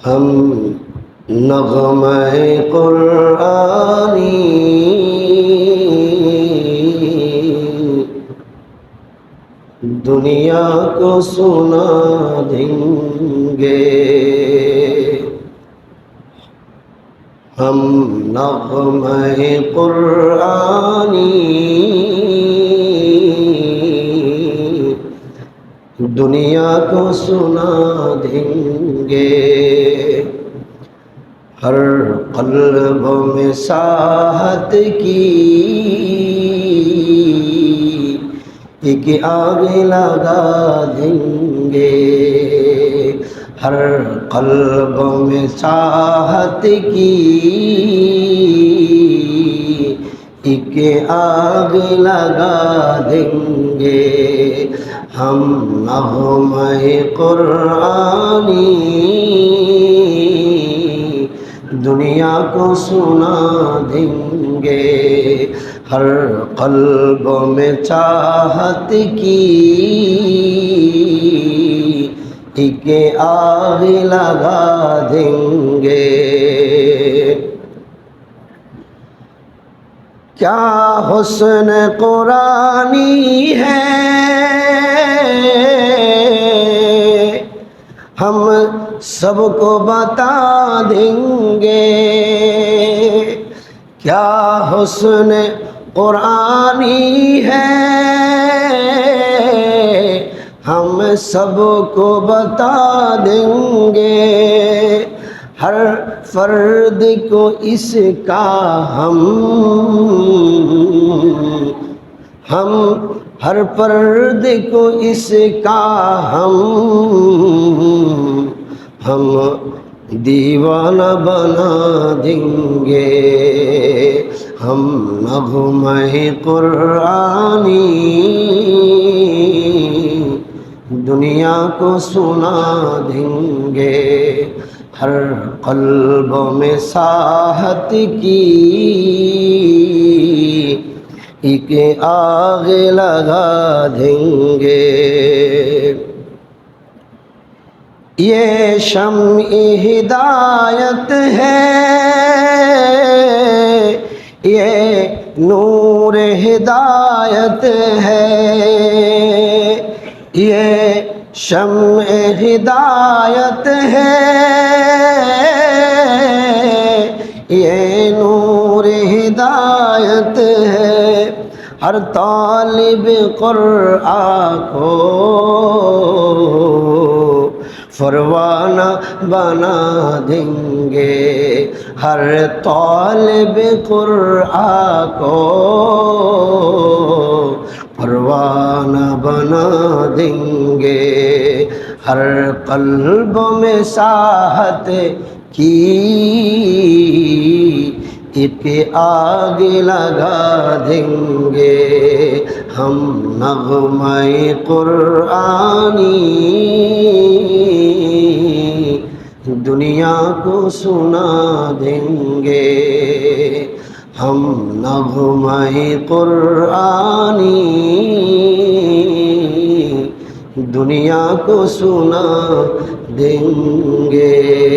ہم نغم قرآنی دنیا کو سنا دیں گے ہم نغم قرآنی دنیا کو سنا دیں گے ہر قلب میں ساحت کی ایک آگ لگا دیں گے ہر قلب میں چاہت کی ایک آگ لگا دیں گے ہم نغم قرآنی دنیا کو سنا دیں گے۔ ہر قلب میں چاہت کی۔ ایک آگ لگا دیں گے۔ کیا حسن قرآنی ہے؟ سب کو بتا دیں گے۔ کیا حسن قرآنی ہے؟ ہم سب کو بتا دیں گے۔ ہر فرد کو اس کا ہم ہم ہر فرد کو اس کا ہم۔ ہم دیوانہ بنا دیں گے۔ ہم نغم قرآنی دنیا کو سنا دیں گے۔ ہر قلب میں ساحت کی ایک آگ لگا دیں گے۔ یہ شم ہدایت ہے۔ یہ نور ہدایت ہے۔ یہ شم ہدایت ہے۔ یہ نور ہدایت ہے۔ ہر طالب قرآن کو پروانہ بنا دیں گے۔ ہر طالب قرآن کو پروانہ بنا دیں گے۔ ہر قلب میں ساحت کی ایک آگ لگا دیں گے۔ ہم نغم قرآنی دنیا کو سنا دیں گے ہم نغم قرآنی دنیا کو سنا دیں گے